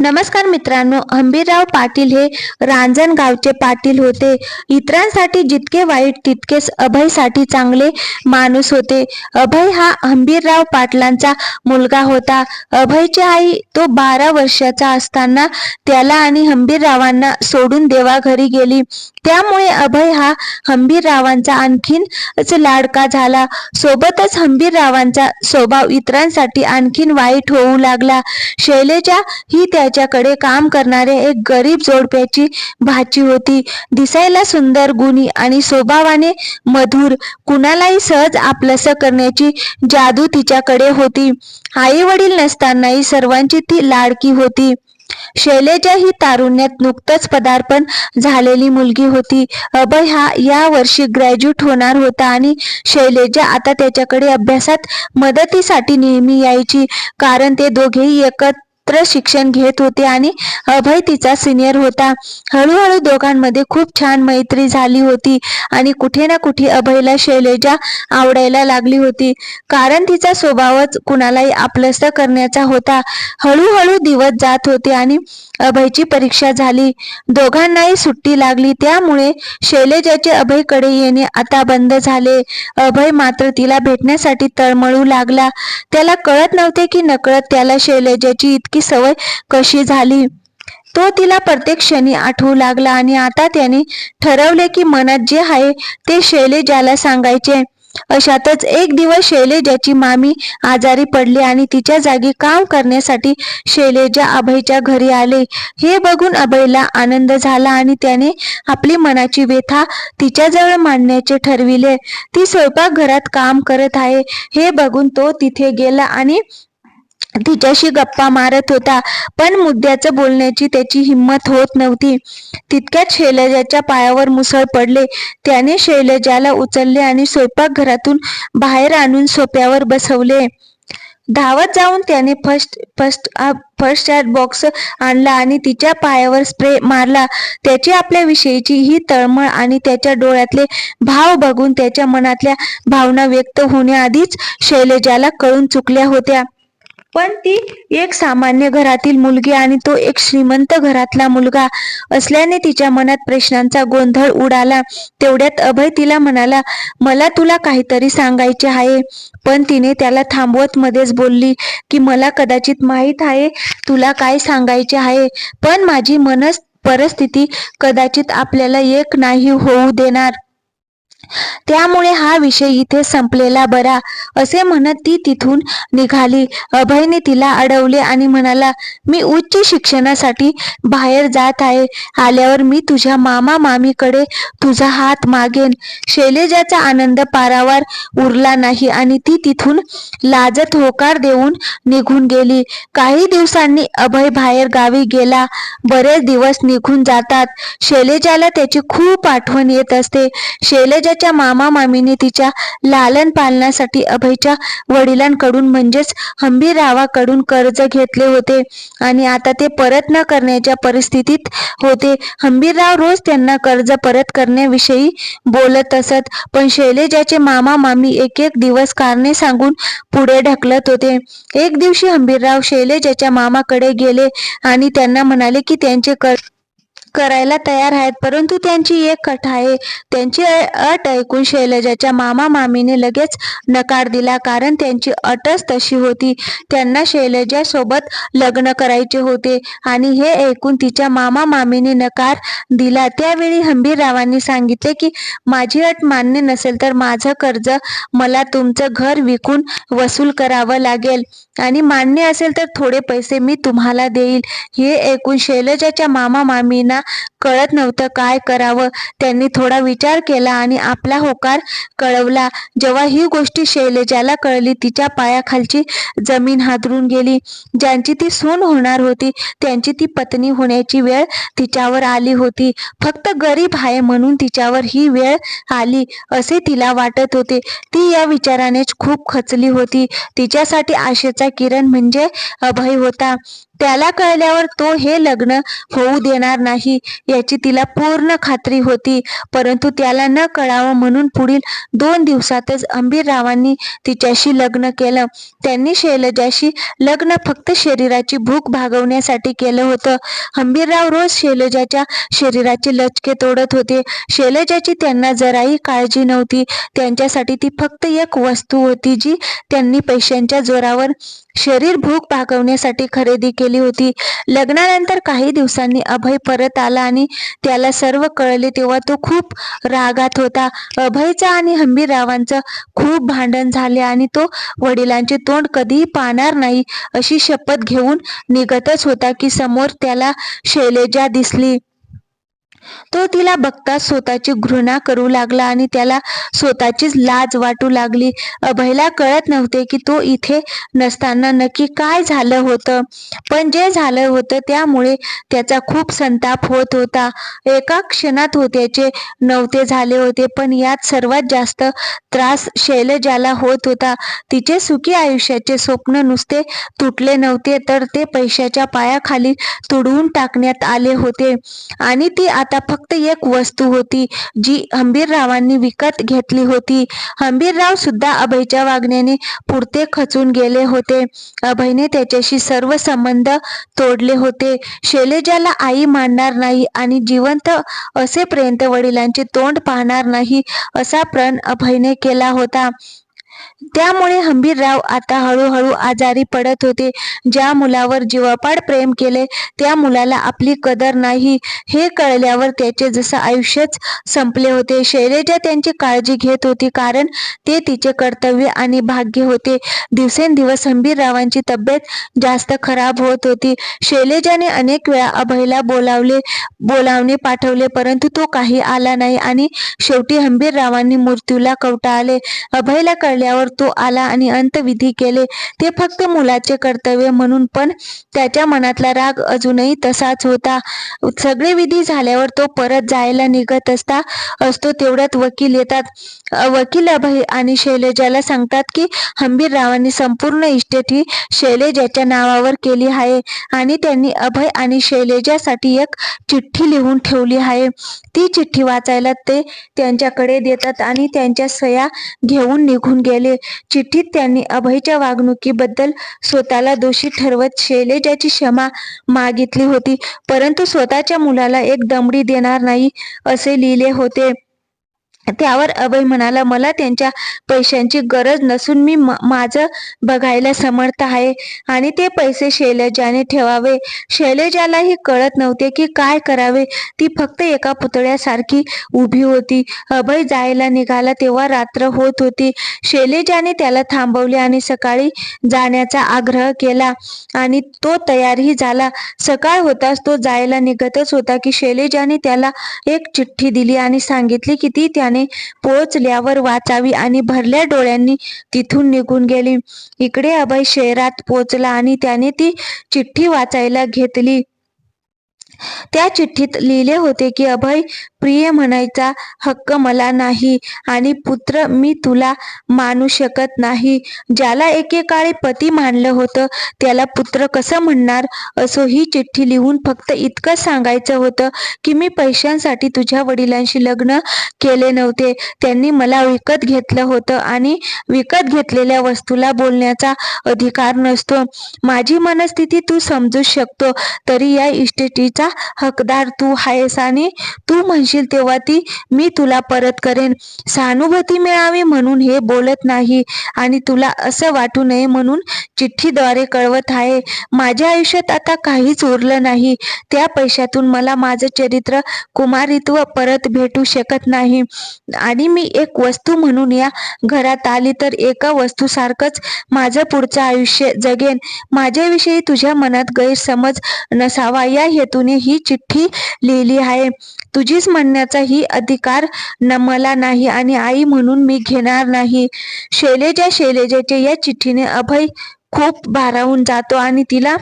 नमस्कार मित्रांनो हंबीरराव पाटील हे रांजणगावचे पाटील होते. इतरांसाठी जितके वाईट तितकेच अभयसाठी चांगले माणूस होते. अभय हा हंबीरराव पाटलांचा मुलगा होता. अभयची आई तो बारा वर्षाचा असताना त्याला आणि हंबीररावांना सोडून देवाघरी गेली. त्यामुळे अभय हा हंबीररावांचा आणखीनच लाडका झाला. सोबतच हंबीररावांचा स्वभाव इतरांसाठी आणखीन वाईट होऊ लागला. शैलेजा ही त्याच्याकडे काम करणारे एक गरीब जोडप्याची भाची होती. दिसायला सुंदर गुणी आणि स्वभावाने मधुर. कुणालाही सहज आपलंसं करण्याची जादू तिच्याकडे होती. आई वडील नसतानाही सर्वांची ती लाडकी होती. शैलेजा ही तारुण्यात नुकतंच पदार्पण झालेली मुलगी होती. अभय हा या वर्षी ग्रॅज्युएट होणार होता आणि शैलेजा आता त्याच्याकडे अभ्यासात मदतीसाठी नेहमी यायची. कारण ते दोघेही एकत्र शिक्षण घेत होते आणि अभय तिचा सिनियर होता. हळूहळू दोघांमध्ये खूप छान मैत्री झाली होती आणि कुठे ना कुठे अभयला शैलेजा आवडायला लागली होती. कारण तिचा स्वभावच कुणालाही आपलस्त करण्याचा होता. हळूहळू दिवस जात होते आणि अभयची परीक्षा झाली. दोघांनाही सुट्टी लागली. त्यामुळे शैलेजाचे अभयकडे येणे आता बंद झाले. अभय मात्र तिला भेटण्यासाठी तळमळू लागला. त्याला कळत नव्हते की नकळत त्याला शैलेजाची इतकी सवय कशी झाली? तो तिला प्रत्येक क्षणी आठवू लागला आणि आता त्याने ठरवले की मनात जे आहे ते शैलेजाला सांगायचे. अशातच एक दिवस शैलेजाची मामी आजारी पडली आणि तिच्या जागी काम करण्यासाठी शैलेजा अभयच्या घरी आले. हे बघून अभयला आनंद झाला आणि त्याने आपली मनाची व्यथा तिच्याजवळ मांडण्याचे ठरविले. ती स्वयंपाकघरात काम करत आहे. हे बघून तो तिथे गेला आणि तिच्याशी गप्पा मारत होता. पण मुद्द्याचं बोलण्याची त्याची हिंमत होत नव्हती. तितक्यात शैलजाच्या पायावर मुसळ पडले. त्याने शैलजाला उचलले आणि स्वयंपाकघरातून बाहेर आणून सोप्यावर बसवले. धावत जाऊन त्याने first first first aid box आणला आणि तिच्या पायावर स्प्रे मारला. त्याची आपल्याविषयीची ही तळमळ आणि त्याच्या डोळ्यातले भाव बघून त्याच्या मनातल्या भावना व्यक्त होण्याआधीच शैलजाला कळून चुकल्या होत्या. पण ती एक सामान्य घरातील मुलगी आणि तो एक श्रीमंत घरातला मुलगा असल्याने तिच्या मनात प्रश्नांचा गोंधळ उडाला. तेवढ्यात अभय तिला म्हणाला मला तुला काहीतरी सांगायचे आहे. पण तिने त्याला थांबवत मध्येच बोलली की मला कदाचित माहीत आहे तुला काय सांगायचे आहे पण माझी मनस परिस्थिती कदाचित आपल्याला एक नाही होऊ देणार. त्यामुळे हा विषय इथे संपलेला बरा असे म्हणत ती तिथून निघाली. अभयने तिला अडवले आणि म्हणाला मी उच्च शिक्षणासाठी बाहेर जात आहे. आल्यावर मी तुझ्या मामा मामीकडे तुझा हात मागेन. शैलेजाचा आनंद पारावार उरला नाही आणि ती तिथून लाजत होकार देऊन निघून गेली. काही दिवसांनी अभय बाहेर गावी गेला. बरेच दिवस निघून जातात. शैलेजाला त्याची खूप आठवण येत असते. शैलेजाच्या मामा मामीने तिच्या लालन पालनासाठी अभयच्या वडिलांकडून म्हणजेच हंबीररावाकडून कर्ज घेतले होते. आणि आता ते परत न करण्याच्या परिस्थितीत होते. हंबीरराव रोज त्यांना कर्ज परत करण्याविषयी बोलत असत पण शैलेजाचे मामा मामी एक एक दिवस कारणे सांगून पुढे ढकलत होते. एक दिवशी हंबीरराव शैलेजाच्या मामाकडे गेले आणि त्यांना म्हणाले की त्यांचे कर्ज करायला तयार आहेत. परंतु त्यांची एक अट आहे. त्यांची अट ऐकून शैलजाच्या मामा मामीने लगेच नकार दिला. कारण त्यांची अटच तशी होती. त्यांना शैलजा सोबत लग्न करायचे होते. आणि हे ऐकून तिच्या मामा मामीने नकार दिला. त्यावेळी हंबीररावांनी सांगितले की माझी अट मान्य नसेल तर माझं कर्ज मला तुमचं घर विकून वसूल करावं लागेल. आणि मान्य असेल तर थोडे पैसे मी तुम्हाला देईल. हे ऐकून शैलजाच्या मामा मामींना कळत नव्हतं काय करावं. त्यांनी थोडा विचार केला आणि आपला होकार कळवला. जेव्हा ही गोष्टी शैलजाला कळली तिच्या पायाखालची जमीन हादरून गेली. ज्यांची ती सून होणार होती त्यांची ती पत्नी होण्याची वेळ तिच्यावर आली होती. फक्त गरीब आहे म्हणून तिच्यावर ही वेळ आली असे तिला वाटत होते. ती या विचारानेच खूप खचली होती. तिच्यासाठी आशेचा किरण म्हणजे अभय होता. त्याला कळल्यावर तो हे लग्न होऊ देणार नाही याची तिला पूर्ण खात्री होती. परंतु त्याला न कळावं म्हणून पुढील दोन दिवसातच अंबीररावांनी तिच्याशी लग्न केलं. त्यांनी शैलजाशी लग्न फक्त शरीराची भूक भागवण्यासाठी केलं होतं. हंबीरराव रोज शैलजाच्या शरीराचे लचके तोडत होते. शैलजाची त्यांना जराही काळजी नव्हती. त्यांच्यासाठी ती फक्त एक वस्तू होती जी त्यांनी पैशांच्या जोरावर शरीर भूक भागवण्यासाठी खरेदी केली होती. लग्नानंतर काही दिवसांनी अभय परत आला आणि त्याला सर्व कळले तेव्हा तो खूप रागात होता. अभयचा आणि हंबीररावांचं खूप भांडण झाले आणि तो वडिलांचे तोंड कधीही पाहणार नाही अशी शपथ घेऊन निघतच होता की समोर त्याला शैलेजा दिसली. तो तिला बघता स्वतःची घृणा करू लागला आणि त्याला स्वतःचीच लाज वाटू लागली. अभयला कळत नव्हते की तो इथे नसताना नक्की काय झालं होतं. पण जे झालं होतं त्यामुळे त्याचा खूप संताप होत होता. एका क्षणात होत्याचे नव्हते झाले होते पण यात सर्वात जास्त त्रास शैलजाला होत होता. तिचे सुखी आयुष्याचे स्वप्न नुसते तुटले नव्हते तर ते पैशाच्या पायाखाली तुडवून टाकण्यात आले होते. आणि ती आता आता फक्त एक वस्तू होती जी हंबीररावांनी विकत घेतली होती. हंबीरराव सुद्धा अभयच्या वागण्याने पुरते खचून गेले होते. अभयने त्याच्याशी सर्व संबंध तोडले होते. शैलेजाला आई मानणार नाही आणि जिवंत असेपर्यंत वडिलांचे तोंड पाहणार नाही असा प्रण अभयने केला होता. त्यामुळे हंबीरराव आता हळूहळू आजारी पडत होते. ज्या मुलावर जीवापाड प्रेम केले त्या मुलाला आपली कदर नाही. हे कळल्यावर त्याचे जसं आयुष्यच संपले होते. शैलेजा त्यांची काळजी घेत होती कारण ते तिचे कर्तव्य आणि भाग्य होते. दिवसेंदिवस हंबीररावांची तब्येत जास्त खराब होत होती. शैलेजाने अनेक वेळा अभयला बोलावले बोलावणे पाठवले परंतु तो काही आला नाही आणि शेवटी हंबीररावांनी मृत्यूला कवटाळले. अभयला झाल्यावर तो आला आणि अंतविधी केले. ते फक्त मुलाचे कर्तव्य म्हणून पण त्याच्या मनातला राग अजूनही तसाच होता. सगळे विधी झाल्यावर तो परत जायला निघत असता असतो तेवढ्यात वकील येतात. वकील अभय आणि शैलेजाला सांगतात की हंबीररावांनी संपूर्ण इस्टेट ही शैलेजाच्या नावावर केली आहे आणि त्यांनी अभय आणि शैलेजासाठी एक चिठ्ठी लिहून ठेवली आहे. ती चिठ्ठी वाचायला ते त्यांच्याकडे देतात आणि त्यांच्या सह्या घेऊन निघून गेले. चिठ्ठीत त्यांनी अभयच्या वागणुकीबद्दल स्वतःला दोषी ठरवत शैलेजाची क्षमा मागितली होती. परंतु स्वतःच्या मुलाला एक दमडी देणार नाही असे लिहिले होते. त्यावर अभय म्हणाला मला त्यांच्या पैशांची गरज नसून मी म- माझं बघायला समर्थ आहे आणि ते पैसे शैलजाने ठेवावे. शैलजालाही कळत नव्हते की काय करावे. ती फक्त एका पुतळ्यासारखी उभी होती. अभय जायला निघाला तेव्हा रात्र होत होती. शैलेजाने त्याला थांबवले आणि सकाळी जाण्याचा आग्रह केला आणि तो तयारही झाला. सकाळ होताच तो जायला निघतच होता की शैलेजाने त्याला एक चिठ्ठी दिली आणि सांगितली की ती त्याने पोहोचल्यावर वाचावी आणि भरल्या डोळ्यांनी तिथून निघून गेली. इकडे अभय शहरात पोहोचला आणि त्याने ती चिठ्ठी वाचायला घेतली. त्या चिठ्ठीत लिहिले होते की अभय प्रिय म्हणायचा हक्क मला नाही आणि पुत्र मी तुला मानू शकत नाही. ज्याला एकेकाळी पती मानलं होतं त्याला पुत्र कसं म्हणणार? असो ही चिठ्ठी लिहून फक्त इतकं सांगायचं होतं की मी पैशांसाठी तुझ्या वडिलांशी लग्न केले नव्हते. त्यांनी मला विकत घेतलं होतं आणि विकत घेतलेल्या वस्तूला बोलण्याचा अधिकार नसतो. माझी मनस्थिती तू समजू शकतो तरी या इस्टेटीचा हकदार तू आहेस आणि तू म्हणशील तेव्हा ती मी तुला परत करेन. सहानुभूती मिळावी म्हणून हे बोलत नाही आणि तुला असं वाटू नये म्हणून चिठ्ठीद्वारे कळवत आहे. माझ्या आयुष्यात आता काहीच उरलं नाही. त्या पैशातून मला माझं चरित्र कुमारित्व परत भेटू शकत नाही. आणि मी एक वस्तू म्हणून या घरात आली तर एका वस्तूसारखंच माझं पुढचं आयुष्य जगेन. माझ्याविषयी तुझ्या मनात गैरसमज नसावा. या हेतूने ही चिठ्ठी लिहिली आहे. तुझीच म्हणण्याचा ही अधिकार न मला नाही आणि आई म्हणून मी घेणार नाही. शैलेजा शैलेजाचे या चिठ्ठीने अभय खूप भारावून जातो आणि तिला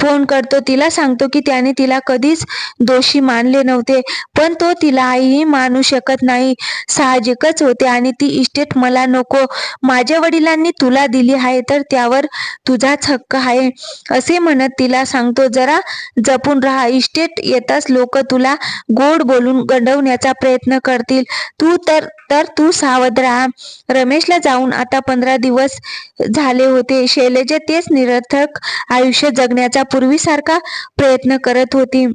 फोन करतो तिला सांगतो की त्याने तिला कधीच दोषी मानले नव्हते पण तो तिला आईही मानू शकत नाही. साहजिकच होते आणि ती इस्टेट मला नको माझ्या वडिलांनी तुला दिली आहे तर त्यावर तुझाच हक्क आहे असे म्हणत तिला सांगतो जरा जपून राहा इस्टेट येताच लोक तुला गोड बोलून गंडवण्याचा प्रयत्न करतील तू तर तर तू सावध राहा. रमेशला जाऊन आता पंधरा दिवस झाले होते. शैलजा तेच निरर्थक आयुष्य जगण्याचा पूर्वीसारखा प्रयत्न करत होती.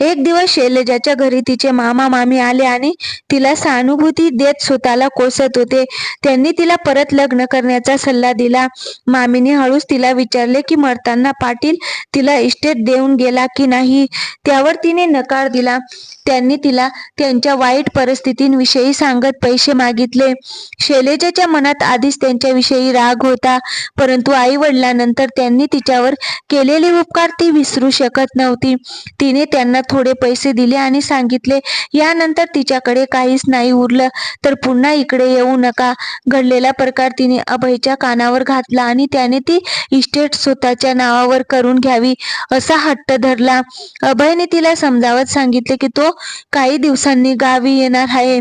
एक दिवस शैलजाच्या घरी तिचे मामा मामी आले आणि तिला सहानुभूती देत स्वतःला कोसत होते. त्यांनी तिला परत लग्न करण्याचा सल्ला दिला. मामीने हळूच तिला विचारले की मरताना पाटील तिला इस्टेट देऊन गेला की नाही? त्यावर तिने नकार दिला. त्यांनी तिला त्यांच्या वाईट परिस्थितींविषयी सांगत पैसे मागितले. शैलजाच्या मनात आधीच त्यांच्याविषयी राग होता परंतु आई वडिलांनंतर त्यांनी तिच्यावर केलेले उपकार ती विसरू शकत नव्हती. तिने त्यांना थोडे पैसे दिले आणि सांगितले यानंतर तिच्याकडे काहीच नाही उरलं तर पुन्हा इकडे येऊ नका. घडलेला प्रकार तिने अभयच्या कानावर घातला आणि त्याने ती इस्टेट स्वतःच्या नावावर करून घ्यावी असा हट्ट धरला. अभयने तिला समजावत सांगितले की तो काही दिवसांनी गावी येणार आहे.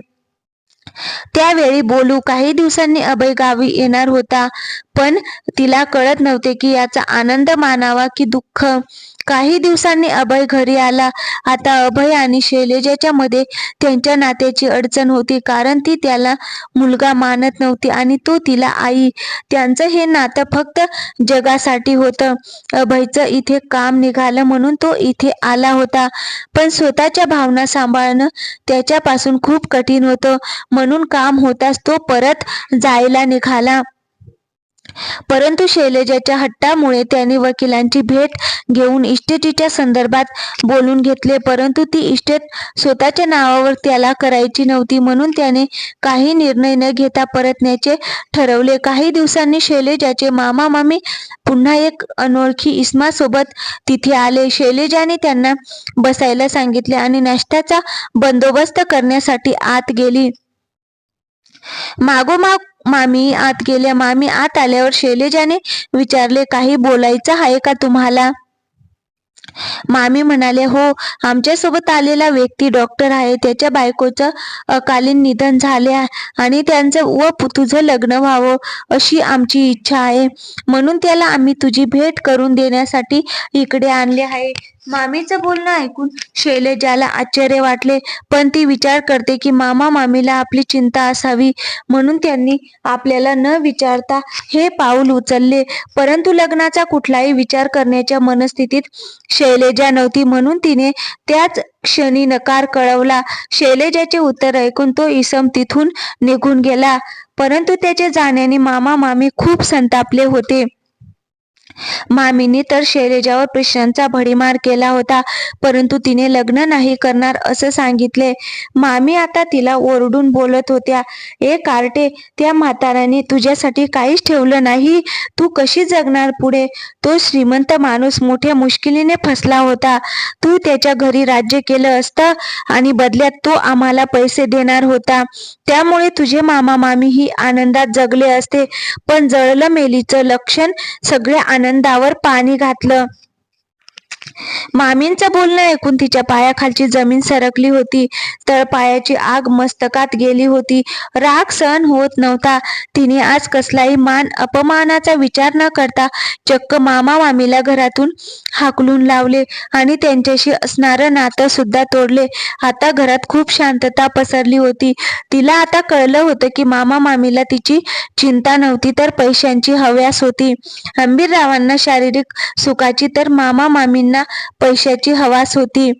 त्यावेळी बोलू काही दिवसांनी अभय गावी येणार होता पण तिला कळत नव्हते की याचा आनंद मानावा की दुःख. काही दिवसांनी अभय घरी आला. आता अभय आणि शैलजाच्या मध्ये त्यांच्या नात्याची अडचण होती कारण ती त्याला मुलगा मानत नव्हती आणि तो तिला आई. त्यांचं हे नातं फक्त जगासाठी होतं. अभयचं इथे काम निघालं म्हणून तो इथे आला होता. पण स्वतःच्या भावना सांभाळणं त्याच्यापासून खूप कठीण होतं. म्हणून काम होताच तो परत जायला निघाला. परंतु शैलजाच्या हट्टामुळे त्यांनी वकिलांची भेट घेऊन इस्टेटीच्या संदर्भात बोलून घेतले. परंतु ती इस्टेट स्वतःच्या नावावर त्याला करायची नव्हती म्हणून त्याने काही निर्णय न घेता परतण्याचे ठरवले. काही दिवसांनी शैलजाचे मामा मामी पुन्हा एक अनोळखी इस्मासोबत तिथे आले. शैलजाने त्यांना बसायला सांगितले आणि नाश्त्याचा बंदोबस्त करण्यासाठी आत गेली. मागोमाग मामी आत गेल्या. मामी आत आल्यावर शैलेजाने विचारले काही बोलायचं आहे का तुम्हाला? मामी म्हणाले हो आमच्यासोबत आलेला व्यक्ती डॉक्टर आहे. त्याच्या बायकोचं अकालीन निधन झाले आणि त्यांचं व तुझं लग्न व्हावं अशी आमची इच्छा आहे. म्हणून त्याला आम्ही तुझी भेट करून देण्यासाठी इकडे आणले आहे. मामीचं बोलणं ऐकून शैलजाला आश्चर्य वाटले पण ती विचार करते की मामा मामीला आपली चिंता असावी म्हणून त्यांनी आपल्याला न विचारता हे पाऊल उचलले. परंतु लग्नाचा कुठलाही विचार करण्याच्या मनस्थितीत शैलजा नव्हती म्हणून तिने त्याच क्षणी नकार कळवला. शैलजाचे उत्तर ऐकून तो इसम तिथून निघून गेला. परंतु त्याच्या जाण्याने मामा मामी खूप संतापले होते. मामीने तर शैलेजावर प्रश्नांचा भडीमार केला होता परंतु तिने लग्न नाही करणार असं सांगितले. मामी आता तिला ओरडून बोलत होत्या ए कार्टे त्या म्हाताराने तुझ्यासाठी काहीच ठेवलं नाही तू कशी जगणार पुढे? तो श्रीमंत माणूस मोठ्या मुश्किलीने फसला होता. तू त्याच्या घरी राज्य केलं असतं आणि बदल्यात तो आम्हाला पैसे देणार होता. त्यामुळे तुझे मामा मामी ही आनंदात जगले असते. पण जळलं मेलीचं लक्षण सगळ्या आनंदावर पाणी घातलं. मामींचं बोलणं ऐकून तिच्या पायाखालची जमीन सरकली होती. तर पायाची आग मस्तकात गेली होती. राग सहन होत नव्हता. तिने आज कसलाही मान अपमानाचा विचार न करता चक्क मामा मामीला घरातून हाकलून लावले आणि त्यांच्याशी असणारं नातं सुद्धा तोडले. आता घरात खूप शांतता पसरली होती. तिला आता कळलं होतं की मामा मामीला तिची चिंता नव्हती तर पैशांची हव्यास होती. हंबीररावांना शारीरिक सुखाची तर मामा मामींना पैशाची हवास होती.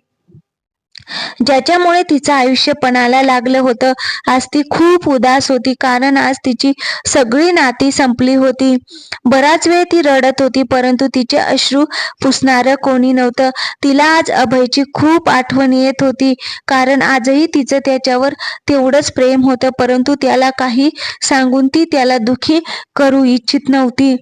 ज्याच्यामुळे तिचं आयुष्य पणाला लागलं होतं. आज ती खूप उदास होती. कारण आज तिची सगळी नाती संपली होती. बराच वेळ ती रडत होती परंतु तिचे अश्रू पुसणारं कोणी नव्हतं. तिला आज अभयची खूप आठवण येत होती. कारण आजही तिचं त्याच्यावर तेवढंच प्रेम होतं परंतु त्याला काही सांगून ती त्याला दुखी करू इच्छित नव्हती.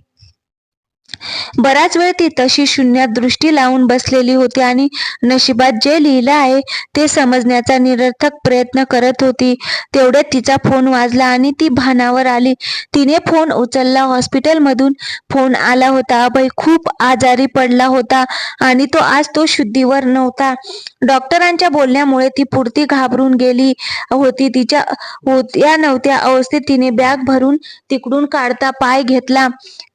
बराच वेळ ती तशी शून्यात दृष्टी लावून बसलेली होती आणि नशिबात जे लिहिलं आहे ते समजण्याचा निरर्थक प्रयत्न करत होती. तेवढ्यात तिचा फोन वाजला आणि ती भानावर आली. तिने फोन उचलला. हॉस्पिटलमधून फोन आला होता. अभय खूप आजारी पडला होता आणि तो आज तो शुद्धीवर नव्हता. डॉक्टरांच्या बोलण्यामुळे ती पुरती घाबरून गेली होती. तिच्या होत्या नव्हत्या अवस्थेत तिने बॅग भरून तिकडून काढता पाय घेतला.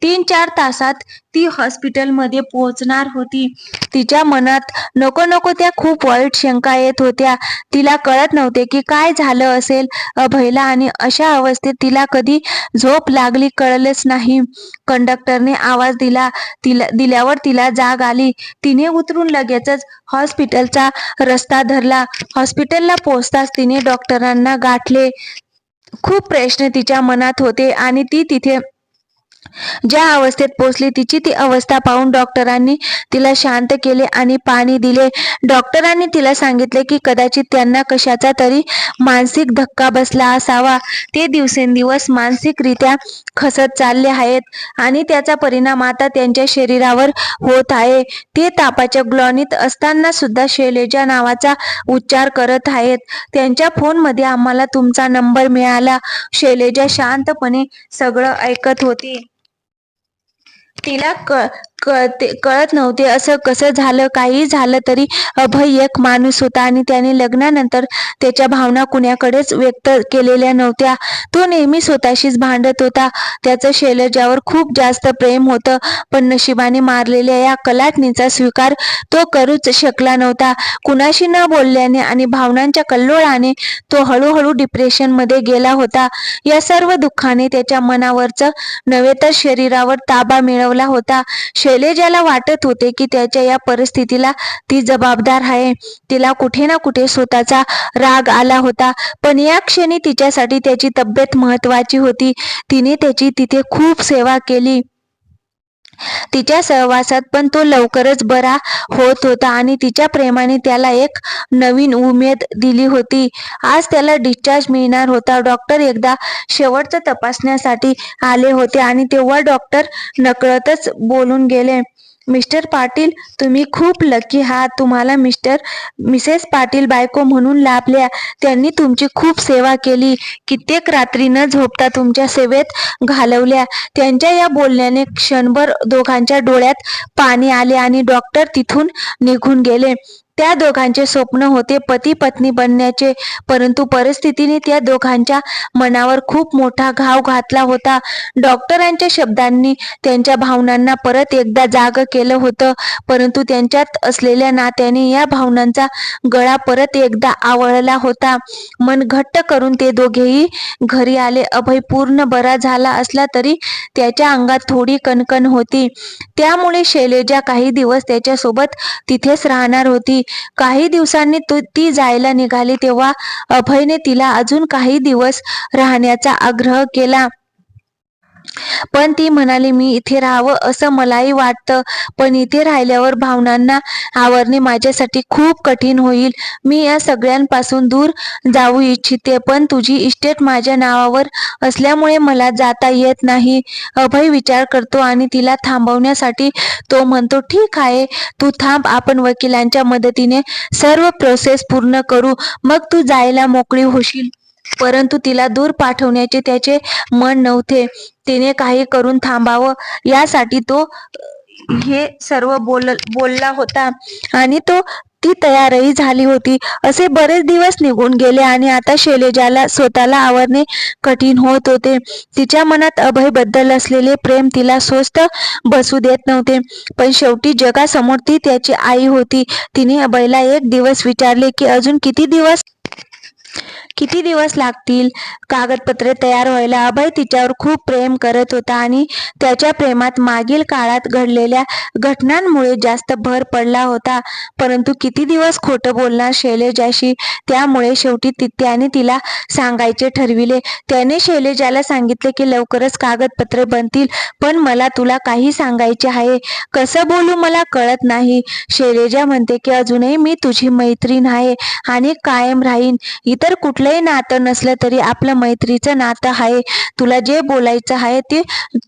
तीन चार तासात ती हॉस्पिटलमध्ये पोहोचणार होती. तिच्या मनात नको नको त्या खूप वाईट शंका येत होत्या. तिला कळत नव्हते की काय झालं असेल. अभयला आणि अशा अवस्थेत तिला कधी झोप लागली कळलेच नाही. कंडक्टरने आवाज दिला तिला दिल्यावर तिला जाग आली. तिने उतरून लगेचच हॉस्पिटलचा रस्ता धरला. हॉस्पिटलला पोहोचताच तिने डॉक्टरांना गाठले. खूप प्रश्न तिच्या मनात होते आणि ती तिथे ज्या अवस्थेत पोचली तिची ती अवस्था पाहून डॉक्टरांनी तिला शांत केले आणि पाणी दिले. डॉक्टरांनी तिला सांगितले की कदाचित त्यांना कशाचा तरी मानसिक धक्का बसला असावा. ते दिवसेंदिवस मानसिकरित्या खसत चालले आहेत आणि त्याचा परिणाम आता त्यांच्या शरीरावर होत आहे. ते तापाच्या ग्लॉनीत असताना सुद्धा शैलेजा नावाचा उच्चार करत आहेत. त्यांच्या फोनमध्ये आम्हाला तुमचा नंबर मिळाला. शैलेजा शांतपणे सगळं ऐकत होती. तिला क कळते कळत नव्हते. असं कसं झालं काही झालं तरी अभय एक माणूस होता आणि त्याने लग्नानंतर त्याच्या भावना कुणाकडेच व्यक्त केलेल्या नव्हत्या. तो नेहमी स्वतःशीच भांडत होता. त्याचं शैलजावर खूप जास्त प्रेम होतं पण नशिबाने मारलेल्या या कलाटणीचा स्वीकार तो करूच शकला नव्हता. कुणाशी न बोलल्याने आणि भावनांच्या कल्लोळाने तो हळूहळू डिप्रेशनमध्ये गेला होता. या सर्व दुःखाने त्याच्या मनावरचं नव्हे तर शरीरावर ताबा मिळवला होता. शैलेजाला वाटत होते की त्याच्या या परिस्थितीला ती जबाबदार आहे. तिला कुठे ना कुठे स्वतःचा राग आला होता. पण या क्षणी तिच्यासाठी त्याची तब्येत महत्वाची होती. तिने त्याची तिथे खूप सेवा केली. तिच्या सहवासात पण तो लवकरच बरा होत होता आणि तिच्या प्रेमाने त्याला एक नवीन उमेद दिली होती. आज त्याला डिस्चार्ज मिळणार होता. डॉक्टर एकदा शेवटचं तपासण्यासाठी आले होते आणि तेव्हा डॉक्टर नकळतच बोलून गेले. मिस्टर पाटील तुम्ही खूप लकी हा तुम्हाला मिस्टर मिसेस पाटील बायको म्हणून लाभल्या. त्यांनी तुमची खूप सेवा केली. कित्येक रात्री न झोपता तुमच्या सेवेत घालवल्या. त्यांच्या या बोलण्याने क्षणभर दोघांच्या डोळ्यात पाणी आले आणि डॉक्टर तिथून निघून गेले. त्या दोघांचे स्वप्न होते. पती पत्नी बनण्याचे परंतु परिस्थितीने त्या दोघांच्या मनावर खूप मोठा घाव घातला होता. डॉक्टरांच्या शब्दांनी त्यांच्या भावनांना परत एकदा जाग केलं होतं. परंतु त्यांच्यात असलेल्या नात्याने या भावनांचा गळा परत एकदा आवळला होता. मन घट्ट करून ते दोघेही घरी आले. अभय पूर्ण बरा झाला असला तरी त्याच्या अंगात थोडी कणकण होती. त्यामुळे शैलेजा काही दिवस त्याच्यासोबत तिथेच राहणार होती. काही दिवसांनी ती जायला निघाली तेव्हा अभयने तिला अजून काही दिवस राहण्याचा आग्रह केला. पण ती म्हणाली मी इथे राहावं असं मलाही वाटतं. पण इथे राहिल्यावर भावनांना आवरणे माझ्यासाठी खूप कठीण होईल. मी या सगळ्यांपासून दूर जाऊ इच्छिते पण तुझी इस्टेट माझ्या नावावर असल्यामुळे मला जाता येत नाही. अभय विचार करतो आणि तिला थांबवण्यासाठी तो म्हणतो ठीक आहे तू थांब आपण वकिलांच्या मदतीने सर्व प्रोसेस पूर्ण करू. मग तू जायला मोकळी होशील. परंतु तिला दूर पाठवण्याचे त्याचे मन नव्हते. तिने काही करून थांबावं यासाठी तो हे सर्व बोल बोलला होता. आणि तो ती तयारही झाली होती. असे बरेच दिवस निघून गेले आणि आता शैलेजाला स्वतःला आवरणे कठीण होत होते. तिच्या मनात अभयबद्दल असलेले प्रेम तिला स्वस्त बसू देत नव्हते. पण शेवटी जगासमोर ती त्याची आई होती. तिने अभयला एक दिवस विचारले की अजून किती दिवस किती दिवस लागतील? कागदपत्रे तयार व्हायला? अभय तिच्यावर खूप प्रेम करत होता आणि त्याच्या प्रेमात मागील काळात घडलेल्या घटनांमुळे जास्त भर पडला होता. परंतु किती दिवस खोटं बोलणार शैलेजाशी? त्यामुळे शेवटी त्याने तिला सांगायचे ठरविले. त्याने शैलेजाला सांगितले की लवकरच कागदपत्रे बनतील पण मला तुला काही सांगायचे आहे. कसं बोलू मला कळत नाही. शैलेजा म्हणते की अजूनही मी तुझी मैत्रीण आहे आणि कायम राहीन. इतर कुठल्याही कुठलंही नातं नसलं तरी आपलं मैत्रीचं नातं आहे. तुला जे बोलायचं आहे ते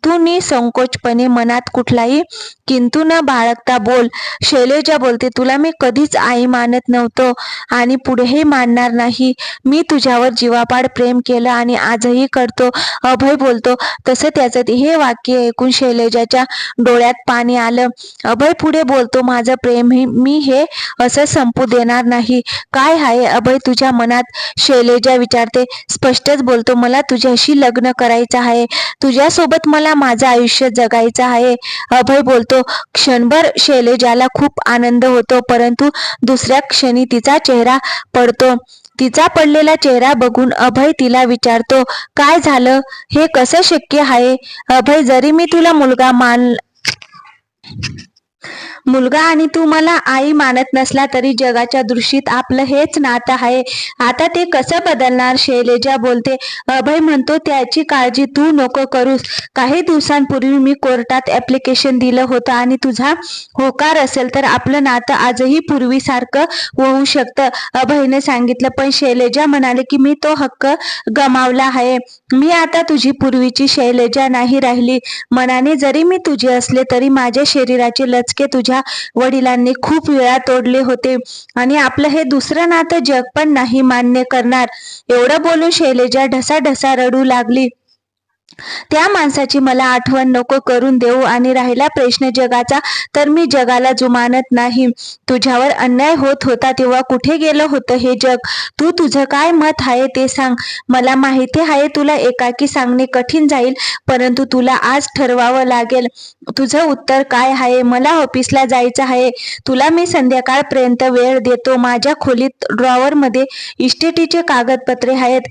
तू निसंकोचपणे मनात कुठलाही किंतु न बाळगता बोल. शैलेजा बोलते तुला मी कधीच आई मानत नव्हतो आणि पुढेही मानणार नाही. मी तुझ्यावर जीवापाड प्रेम केलं आणि आजही करतो. अभय बोलतो तसं त्याचं हे वाक्य ऐकून शैलेजाच्या डोळ्यात पाणी आलं. अभय पुढे बोलतो माझं प्रेम मी हे असं संपू देणार नाही. काय आहे अभय तुझ्या मनात? शैलेजा विचारते स्पष्टच बोलतो मला तुझ्याशी लग्न करायचं आहे. तुझ्यासोबत मला माझं आयुष्य जगायचं आहे. अभय बोलतो क्षणभर शैलेजाला खूप आनंद होतो परंतु दुसऱ्या क्षणी तिचा चेहरा पडतो. तिचा पडलेला चेहरा बघून अभय तिला विचारतो काय झालं? हे कसं शक्य आहे? अभय जरी मी तुला मुलगा मान मुलगा आणि तू मला आई मानत नसला तरी जगाच्या दृष्टीत आपलं हेच नातं आहे. आता ते कसं बदलणार? शैलेजा बोलते अभय म्हणतो त्याची काळजी तू नको करूस. काही दिवसांपूर्वी मी कोर्टात ऍप्लिकेशन दिलं होतं आणि तुझा होकार असेल तर आपलं नातं आजही पूर्वीसारखं होऊ शकतं अभयने सांगितलं. पण शैलेजा म्हणाले की मी तो हक्क गमावला आहे. मी आता तुझी पूर्वीची शैलेजा नाही राहिली. मनाने जरी मी तुझे असले तरी माझ्या शरीराचे लचके तुझ्या वडिलांनी खूप वेळा तोडले होते. आणि आपलं हे दुसरं नातं जग पण नाही मान्य करणार. एवढं बोलून शैलेजा ढसाढसा रडू लागली. त्या माणसाची मला आठवण नको करून देऊ आणि राहिला प्रश्न जगाचा तर मी जगाला जुमानत नाही. तुझ्यावर अन्याय होत होता तेव्हा कुठे गेलं होतं हे जग? तू तुझं काय मत आहे ते सांग. मला माहिती आहे तुला एकाकी सांगणे कठीण जाईल परंतु तुला आज ठरवावं लागेल. तुझं उत्तर काय आहे? मला ऑफिसला जायचं आहे. तुला मी संध्याकाळपर्यंत वेळ देतो. माझ्या खोलीत ड्रॉवरमध्ये इस्टेटीचे कागदपत्रे आहेत.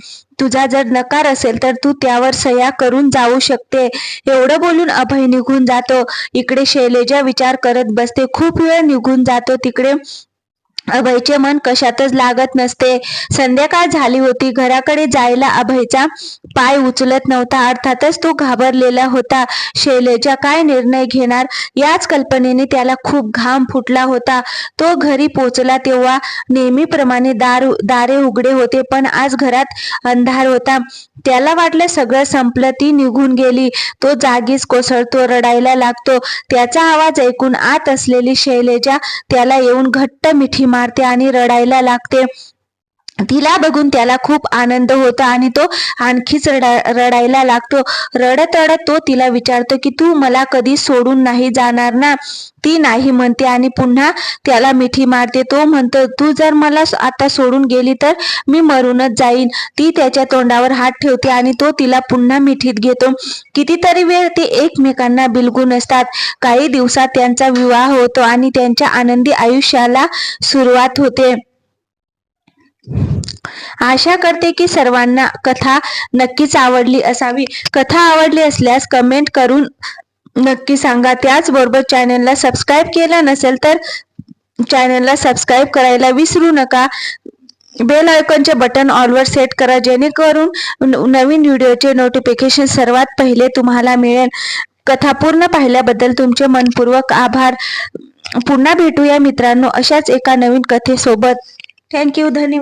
तुझा जर नकार असेल तर तू त्यावर सह्या करून जाऊ शकते. एवढं बोलून अभय निघून जातो. इकडे शैलेजा विचार करत बसते. खूप वेळ निघून जातो तिकडे. अभयचे मन कशातच लागत नसते. संध्याकाळ झाली होती. घराकडे जायला अभयचा पाय उचलत नव्हता. अर्थातच तो घाबरलेला होता. शैलेजा काय निर्णय घेणार? याच कल्पनेने त्याला खूप घाम फुटला होता. तो घरी पोचला तेव्हा नेहमीप्रमाणे दार दारे उघडे होते पण आज घरात अंधार होता. त्याला वाटलं सगळं संपलं ती निघून गेली. तो जागीच कोसळतो रडायला लागतो. त्याचा आवाज ऐकून आत असलेली शैलेजा त्याला येऊन घट्ट मिठी मारते आणि रडायला लागते. तिला बघून त्याला खूप आनंद होतो आणि तो आणखीच रडा रडायला लागतो. रडत रडत तो तिला विचारतो की तू मला कधी सोडून नाही जाणार ना? ती नाही म्हणते आणि पुन्हा त्याला मिठी मारते. तो म्हणतो तू जर मला आता सोडून गेली तर मी मरूनच जाईन. ती त्याच्या तोंडावर हात ठेवते आणि तो तिला पुन्हा मिठीत घेतो. कितीतरी वेळ ते एकमेकांना बिलगून असतात. काही दिवसात त्यांचा विवाह होतो आणि त्यांच्या आनंदी आयुष्याला सुरुवात होते. आशा करते की सर्वांना कथा नक्कीच आवडली असावी. कथा आवडली असल्यास कमेंट करून नक्की सांगा. त्याचबरोबर चॅनलला सबस्क्राईब केलं नसेल तर चॅनलला सबस्क्राईब करायला विसरू नका. बेल आयकॉनचे बटन ऑलवर सेट करा जेणेकरून नवीन व्हिडिओचे नोटिफिकेशन सर्वात पहिले तुम्हाला मिळेल. कथा पूर्ण पाहिल्याबद्दल तुमचे मनपूर्वक आभार. पुन्हा भेटूया मित्रांनो अशाच एका नवीन कथेसोबत. थँक्यू धन्यवाद.